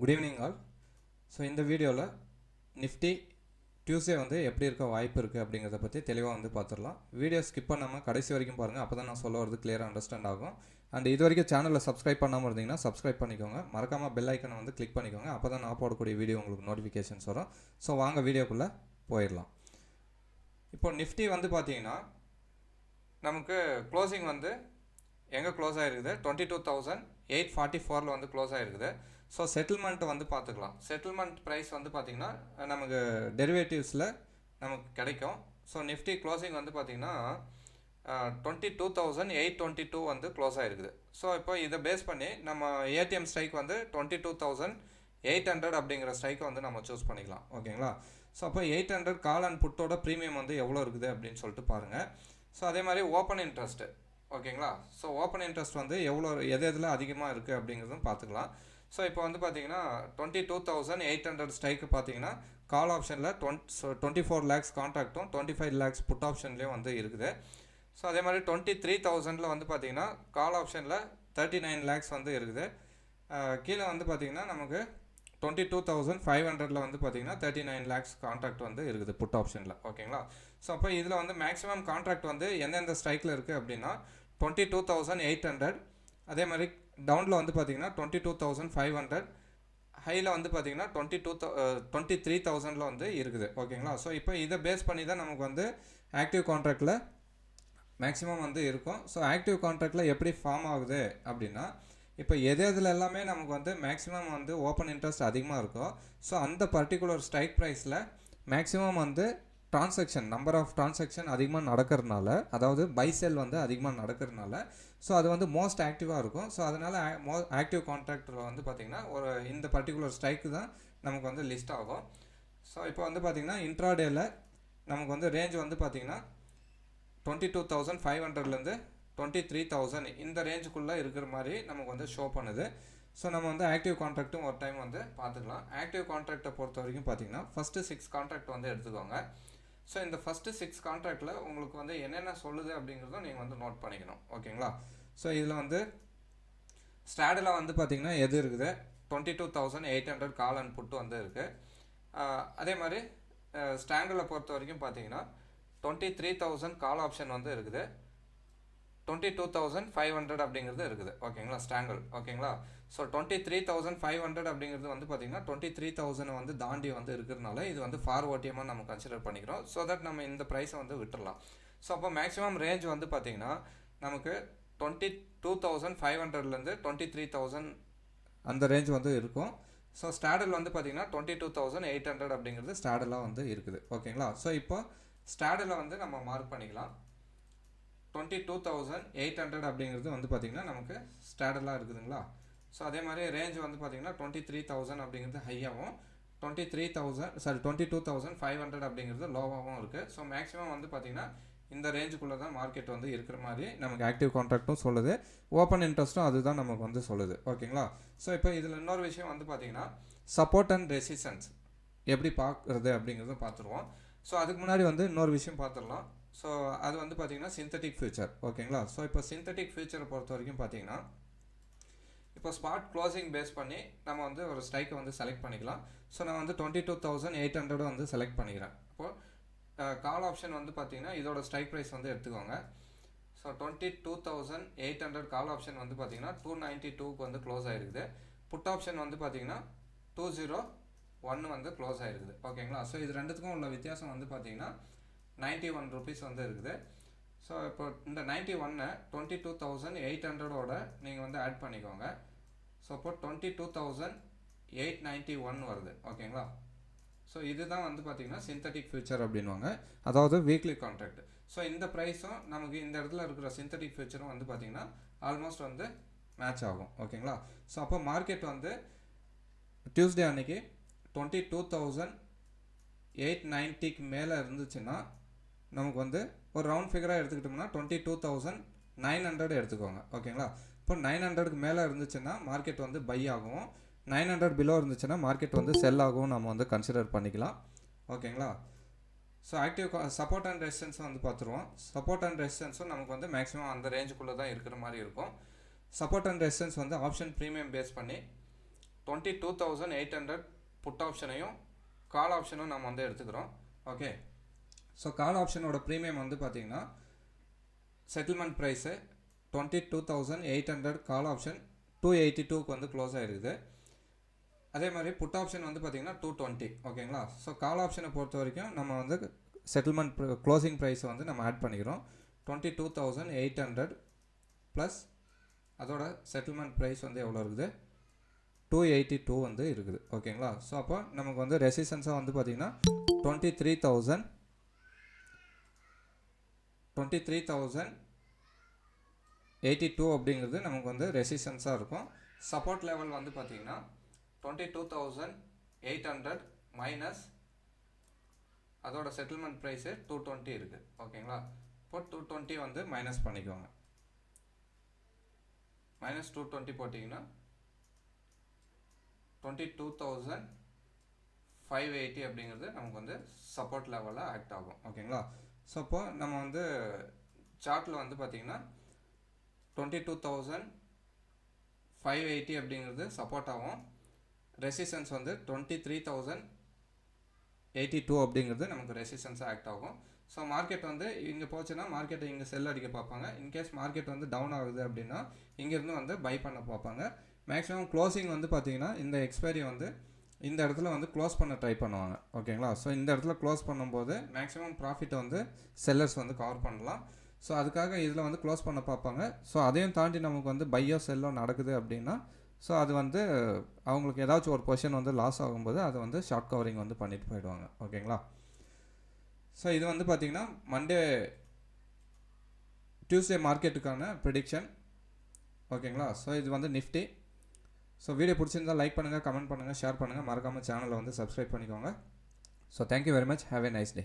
Good evening all so இந்த வீடியோவில் Nifty Tuesday வந்து எப்படி இருக்க வாய்ப்பு இருக்குது அப்படிங்கிறத பற்றி தெளிவாக வந்து பார்த்துடலாம் வீடியோ ஸ்கிப் பண்ணாமல் கடைசி வரைக்கும் பாருங்கள் அப்போ தான் நான் சொல்ல வரது கிளியராக அண்டர்ஸ்டாண்ட் ஆகும். அண்ட் இது வரைக்கும் சேனலில் சப்ஸ்கிரைப் பண்ணாமல் இருந்தீங்கன்னா சப்ஸ்கிரைப் பண்ணிக்கோங்க. மறக்காமல் பெல் ஐக்கனை வந்து கிளிக் பண்ணிக்கோங்க. அப்போ தான் நான் போடக்கூடிய வீடியோ உங்களுக்கு நோட்டிஃபிகேஷன்ஸ் வரும். ஸோ வாங்க வீடியோக்குள்ளே போயிடலாம். இப்போ நிஃப்டி வந்து பார்த்தீங்கன்னா நமக்கு க்ளோசிங் வந்து எங்கே க்ளோஸ் ஆகிருக்குது twenty two thousand eight forty ஃபோரில் வந்து க்ளோஸ் ஆகிருக்குது ஸோ செட்டில்மெண்ட்டை வந்து பார்த்துக்கலாம். செட்டில்மெண்ட் ப்ரைஸ் வந்து பார்த்திங்கன்னா நமக்கு டெரிவேட்டிவ்ஸில் நமக்கு கிடைக்கும். ஸோ நிஃப்டி க்ளோசிங் வந்து பார்த்திங்கன்னா twenty two thousand eight twenty two வந்து க்ளோஸ் ஆகிருக்குது ஸோ இப்போ இதை பேஸ் பண்ணி நம்ம ஏடிஎம் ஸ்ட்ரைக் வந்து twenty two thousand eight hundred அப்படிங்கிற ஸ்ட்ரைக்கை வந்து நம்ம சூஸ் பண்ணிக்கலாம். ஓகேங்களா? ஸோ அப்போ எயிட் ஹண்ட்ரட் கால் அண்ட் புட்டோட ப்ரீமியம் வந்து எவ்வளோ இருக்குது அப்படின்னு சொல்லிட்டு பாருங்கள் ஸோ அதே மாதிரி ஓப்பன் இன்ட்ரெஸ்ட்டு ஓகேங்களா? ஸோ ஓப்பன் இன்ட்ரெஸ்ட் வந்து எவ்வளோ எது எதில் அதிகமாக இருக்குது அப்படிங்கிறதும் பார்த்துக்கலாம். ஸோ இப்போ வந்து பார்த்தீங்கன்னா twenty two thousand eight hundred strike பார்த்தீங்கன்னா கால் ஆப்ஷனில் டுவெண்ட் டுவெண்ட்டி ஃபோர் லேக்ஸ் கான்ட்ராக்ட்டும் டுவெண்ட்டி ஃபைவ் லேக்ஸ் புட் ஆப்ஷன்லேயும் வந்து இருக்குது. ஸோ அதே மாதிரி டுவெண்ட்டி த்ரீ தௌசண்டில் வந்து பார்த்தீங்கன்னா கால் ஆப்ஷனில் தேர்ட்டி நைன் லேக்ஸ் வந்து இருக்குது. கீழே வந்து பார்த்தீங்கன்னா நமக்கு டுவெண்ட்டி டூ தௌசண்ட் ஃபைவ் ஹண்ட்ரடில் வந்து பார்த்தீங்கன்னா தேர்ட்டி நைன் லேக்ஸ் கான்ட்ராக்ட் வந்து இருக்குது புட் ஆப்ஷனில் ஓகேங்களா? ஸோ அப்போ இதில் வந்து மேக்ஸிமம் கான்ட்ராக்ட் வந்து எந்தெந்த ஸ்ட்ரைக்கில் இருக்குது அப்படின்னா twenty two thousand eight hundred அதே மாதிரி டவுனில் வந்து பார்த்தீங்கன்னா twenty two thousand five hundred ஹையில் வந்து பார்த்தீங்கன்னா twenty two thou twenty three தௌசண்டில் வந்து இருக்குது. ஓகேங்களா ஸோ இப்போ இதை பேஸ் பண்ணி தான் நமக்கு வந்து ஆக்டிவ் கான்ட்ராக்டில் மேக்ஸிமம் வந்து இருக்கும். ஸோ ஆக்டிவ் கான்ட்ராக்டில் எப்படி ஃபார்ம் ஆகுது அப்படின்னா இப்போ எது எதில் எல்லாமே நமக்கு வந்து மேக்ஸிமம் வந்து ஓப்பன் இன்ட்ரெஸ்ட் அதிகமாக இருக்கும் ஸோ அந்த பர்டிகுலர் ஸ்ட்ரைக் ப்ரைஸில் மேக்ஸிமம் வந்து டிரான்சாக்ஷன் நம்பர் ஆஃப் டிரான்சாக்ஷன் அதிகமாக நடக்கிறதுனால அதாவது பை செல் வந்து அதிகமாக நடக்கிறதுனால ஸோ அது வந்து மோஸ்ட் ஆக்டிவாக இருக்கும். ஸோ அதனால் மோ ஆக்டிவ் கான்ட்ராக்டில் வந்து பார்த்திங்கன்னா ஒரு இந்த பர்டிகுலர் ஸ்ட்ரைக்கு தான் நமக்கு வந்து லிஸ்ட் ஆகும். ஸோ இப்போ வந்து பார்த்திங்கன்னா இன்ட்ராடேயில் நமக்கு வந்து ரேஞ்ச் வந்து பார்த்திங்கன்னா டுவெண்ட்டி டூ தௌசண்ட் ஃபைவ் ஹண்ட்ரட்லேருந்து டுவெண்ட்டி த்ரீ தௌசண்ட் இந்த ரேஞ்சுக்குள்ளே இருக்கிற மாதிரி நமக்கு வந்து ஷோ பண்ணுது. ஸோ நம்ம வந்து ஆக்டிவ் கான்ட்ராக்ட்டும் ஒரு டைம் வந்து பார்த்துக்கலாம். ஆக்டிவ் கான்ட்ராக்டை பொறுத்த வரைக்கும் பார்த்தீங்கன்னா ஃபஸ்ட்டு சிக்ஸ் கான்ட்ராக்ட் வந்து எடுத்துக்கோங்க. ஸோ இந்த ஃபஸ்ட்டு சிக்ஸ் கான்ட்ராக்டில் உங்களுக்கு வந்து என்னென்ன சொல்லுது அப்படிங்கிறதும் நீங்கள் வந்து நோட் பண்ணிக்கணும். ஓகேங்களா? ஸோ இதில் வந்து ஸ்டாடில் வந்து பார்த்திங்கன்னா எது இருக்குது? Twenty two thousand eight hundred call and put வந்து இருக்குது அதே மாதிரி ஸ்டாண்டில் பொறுத்த வரைக்கும் பார்த்தீங்கன்னா twenty three thousand call option வந்து இருக்குது. Twenty two thousand five hundred அப்படிங்கிறது இருக்குது. ஓகேங்களா? ஸ்டாங்கல் ஓகேங்களா? So twenty three thousand five hundred அப்படிங்கிறது வந்து பார்த்தீங்கன்னா டுவெண்ட்டி த்ரீ தௌசண்ட் வந்து தாண்டி வந்து இருக்கிறதுனால இது வந்து ஃபார் ஓட்டியமாக நம்ம கன்சிடர் பண்ணிக்கிறோம். ஸோ தட் நம்ம இந்த ப்ரைஸை வந்து விட்டுடலாம் ஸோ அப்போ மேக்ஸிமம் ரேஞ்ச் வந்து பார்த்தீங்கன்னா நமக்கு டுவெண்ட்டி டூ தௌசண்ட் ஃபைவ் ஹண்ட்ரட்லேருந்து டுவெண்ட்டி த்ரீ தௌசண்ட் அந்த ரேஞ்ச் வந்து இருக்கும். ஸோ ஸ்டாடல் வந்து பார்த்தீங்கன்னா twenty two thousand eight hundred அப்படிங்கிறது ஸ்டாடலாக வந்து இருக்குது. ஓகேங்களா? ஸோ இப்போ ஸ்டாடில் வந்து நம்ம மார்க் பண்ணிக்கலாம். Twenty two thousand eight hundred அப்படிங்கிறது வந்து பார்த்திங்கன்னா நமக்கு ஸ்டாண்டர்டாக இருக்குதுங்களா? ஸோ அதே மாதிரி ரேஞ்ச் வந்து பார்த்திங்கன்னா டுவெண்ட்டி த்ரீ தௌசண்ட் அப்படிங்கிறது ஹையாகவும் twenty three thousand sorry twenty two thousand five hundred அப்படிங்கிறது லோவாகவும் இருக்குது ஸோ மேக்ஸிமம் வந்து பார்த்திங்கன்னா இந்த ரேஞ்சுக்குள்ளே தான் மார்க்கெட் வந்து இருக்கிற மாதிரி நமக்கு ஆக்டிவ் கான்ட்ராக்ட்டும் சொல்லுது. ஓப்பன் இன்ட்ரெஸ்ட்டும் அதுதான் நமக்கு வந்து சொல்லுது. ஓகேங்களா? ஸோ இப்போ இதில் இன்னொரு விஷயம் வந்து பார்த்திங்கன்னா சப்போர்ட் அண்ட் ரெசிஸ்டன்ஸ் எப்படி பார்க்குறது அப்படிங்கிறத பார்த்துருவோம் ஸோ அதுக்கு முன்னாடி வந்து இன்னொரு விஷயம் பார்த்துடலாம் ஸோ அது வந்து பார்த்திங்கன்னா சிந்தட்டிக் ஃபியூச்சர் ஓகேங்களா ஸோ இப்போ சிந்தட்டிக் ஃபியூச்சரை பொறுத்த வரைக்கும் பார்த்தீங்கன்னா இப்போ ஸ்பாட் க்ளோசிங் பேஸ் பண்ணி நம்ம வந்து ஒரு ஸ்ட்ரைக்கை வந்து செலக்ட் பண்ணிக்கலாம். ஸோ நான் வந்து twenty two thousand eight hundred வந்து செலக்ட் பண்ணிக்கிறேன். இப்போது கால் ஆப்ஷன் வந்து பார்த்திங்கன்னா இதோட ஸ்ட்ரைக் ப்ரைஸ் வந்து எடுத்துக்கோங்க. So twenty two thousand eight hundred call option வந்து பார்த்தீங்கன்னா டூ நைன்ட்டி டூக்கு வந்து க்ளோஸ் ஆகிருக்குது புட் ஆப்ஷன் வந்து பார்த்தீங்கன்னா டூ ஜீரோ ஒன்று வந்து க்ளோஸ் ஆகிருக்குது ஓகேங்களா ஸோ இது ரெண்டுத்துக்கும் உள்ள வித்தியாசம் வந்து பார்த்தீங்கன்னா நைன்ட்டி ஒன் ருபீஸ் வந்து இருக்குது. ஸோ இப்போ இந்த நைன்ட்டி ஒன்னை டுவெண்ட்டி டூ தௌசண்ட் எயிட் ஹண்ட்ரடோட நீங்கள் வந்து ஆட் பண்ணிக்கோங்க. ஸோ இப்போ twenty two thousand eight ninety one வருது ஓகேங்களா ஸோ இதுதான் வந்து பார்த்திங்கன்னா சிந்தட்டிக் ஃபியூச்சர் அப்படின்வாங்க அதாவது வீக்லி கான்ட்ராக்ட் ஸோ இந்த ப்ரைஸும் நமக்கு இந்த இடத்துல இருக்கிற சிந்தட்டிக் ஃபியூச்சரும் வந்து பார்த்தீங்கன்னா ஆல்மோஸ்ட் வந்து மேட்ச் ஆகும். ஓகேங்களா ஸோ அப்போ மார்க்கெட் வந்து டியூஸ்டே அன்னைக்கு டுவெண்ட்டி டூ தௌசண்ட் எயிட் நைன்ட்டிக்கு மேலே இருந்துச்சுன்னா நமக்கு வந்து ஒரு ரவுண்ட் ஃபிகராக எடுத்துக்கிட்டோம்னா twenty two thousand nine hundred எடுத்துக்கோங்க. ஓகேங்களா? இப்போ நைன் ஹண்ட்ரடுக்கு மேலே இருந்துச்சுன்னா மார்க்கெட் வந்து பை ஆகும். நைன் ஹண்ட்ரட் பிலோ இருந்துச்சுன்னா மார்க்கெட் வந்து செல் ஆகும் நம்ம வந்து கன்சிடர் பண்ணிக்கலாம். ஓகேங்களா? ஸோ ஆக்டிவ் சப்போர்ட் அண்ட் ரெசிஸ்டன்ஸும் வந்து பார்த்துருவோம். சப்போர்ட் அண்ட் ரெசிஸ்டன்ஸும் நமக்கு வந்து மேக்ஸிமம் அந்த ரேஞ்சுக்குள்ளே தான் இருக்கிற மாதிரி இருக்கும். சப்போர்ட் அண்ட் ரெசிஸ்டன்ஸ் வந்து ஆப்ஷன் ப்ரீமியம் பேஸ் பண்ணி twenty two thousand eight hundred put ஆப்ஷனையும் call ஆப்ஷனும் நம்ம வந்து எடுத்துக்கிறோம். ஓகே ஸோ கால் ஆப்ஷனோட ப்ரீமியம் வந்து பார்த்தீங்கன்னா settlement price twenty two thousand eight hundred call option two eighty டூக்கு வந்து க்ளோஸ் ஆகிருக்குது அதே மாதிரி புட் ஆப்ஷன் வந்து பார்த்தீங்கன்னா டூ டுவெண்ட்டி ஓகேங்களா? ஸோ கால் ஆப்ஷனை பொறுத்த வரைக்கும் நம்ம வந்து செட்டில்மெண்ட் க்ளோசிங் ப்ரைஸை வந்து நம்ம ஆட் பண்ணிக்கிறோம். Twenty two thousand eight hundred plus அதோட செட்டில்மெண்ட் ப்ரைஸ் வந்து எவ்வளோ இருக்குது? டூ எயிட்டி டூ வந்து இருக்குது ஓகேங்களா? ஸோ அப்போ நமக்கு வந்து ரெசிஸ்டன்ஸாக வந்து பார்த்திங்கன்னா twenty three thousand twenty three thousand eighty two அப்படிங்கிறது நமக்கு வந்து ரெசிஸ்டன்ஸாக இருக்கும். சப்போர்ட் லெவல் வந்து பார்த்திங்கன்னா twenty two thousand eight hundred minus அதோட செட்டில்மெண்ட் ப்ரைஸு டூ டுவெண்ட்டி இருக்குது ஓகேங்களா இப்போ டூ டுவெண்ட்டி வந்து மைனஸ் பண்ணிக்கோங்க. மைனஸ் டூ டுவெண்ட்டி போட்டிங்கன்னா twenty two thousand five eighty அப்படிங்கிறது நமக்கு வந்து சப்போர்ட் லெவலில் ஆக்ட் ஆகும். ஓகேங்களா ஸோ அப்போ நம்ம வந்து சார்ட்டில் வந்து பார்த்திங்கன்னா twenty two thousand five eighty அப்படிங்கிறது சப்போர்ட் ஆகும். ரெசிஸ்டன்ஸ் வந்து twenty three thousand eighty two அப்படிங்கிறது நமக்கு ரெசிஸ்டன்ஸாக ஆக்ட் ஆகும். ஸோ மார்க்கெட் வந்து இங்கே போச்சுன்னா மார்க்கெட்டை இங்கே செல் அடிக்க பார்ப்பாங்க. இன்கேஸ் மார்க்கெட் வந்து டவுன் ஆகுது அப்படின்னா இங்கேருந்து வந்து பை பண்ண பார்ப்பாங்க. மேக்ஸிமம் க்ளோசிங் வந்து பார்த்தீங்கன்னா இந்த எக்ஸ்பைரி வந்து இந்த இடத்துல வந்து க்ளோஸ் பண்ண ட்ரை பண்ணுவாங்க. ஓகேங்களா ஸோ இந்த இடத்துல க்ளோஸ் பண்ணும்போது மேக்ஸிமம் ப்ராஃபிட்டை வந்து செல்லர்ஸ் வந்து கவர் பண்ணலாம். ஸோ அதுக்காக இதில் வந்து க்ளோஸ் பண்ண பார்ப்பாங்க. ஸோ அதையும் தாண்டி நமக்கு வந்து பையோ செல்லோ நடக்குது அப்படின்னா ஸோ அது வந்து அவங்களுக்கு ஏதாச்சும் ஒரு பொசிஷன் வந்து லாஸ் ஆகும்போது அதை வந்து ஷார்ட் கவரிங் வந்து பண்ணிட்டு போயிடுவாங்க. ஓகேங்களா ஸோ இது வந்து பார்த்திங்கன்னா மண்டே டியூஸ்டே மார்க்கெட்டுக்கான ப்ரிடிக்ஷன் ஓகேங்களா ஸோ இது வந்து நிஃப்டி ஸோ வீடியோ பிடிச்சிருந்தால் லைக் பண்ணுங்கள் கமெண்ட் பண்ணுங்கள் ஷேர் பண்ணுங்கள் மறக்காமல் சேனலை வந்து சப்ஸ்கிரைப் பண்ணிக்கோங்க. So thank you very much have a nice day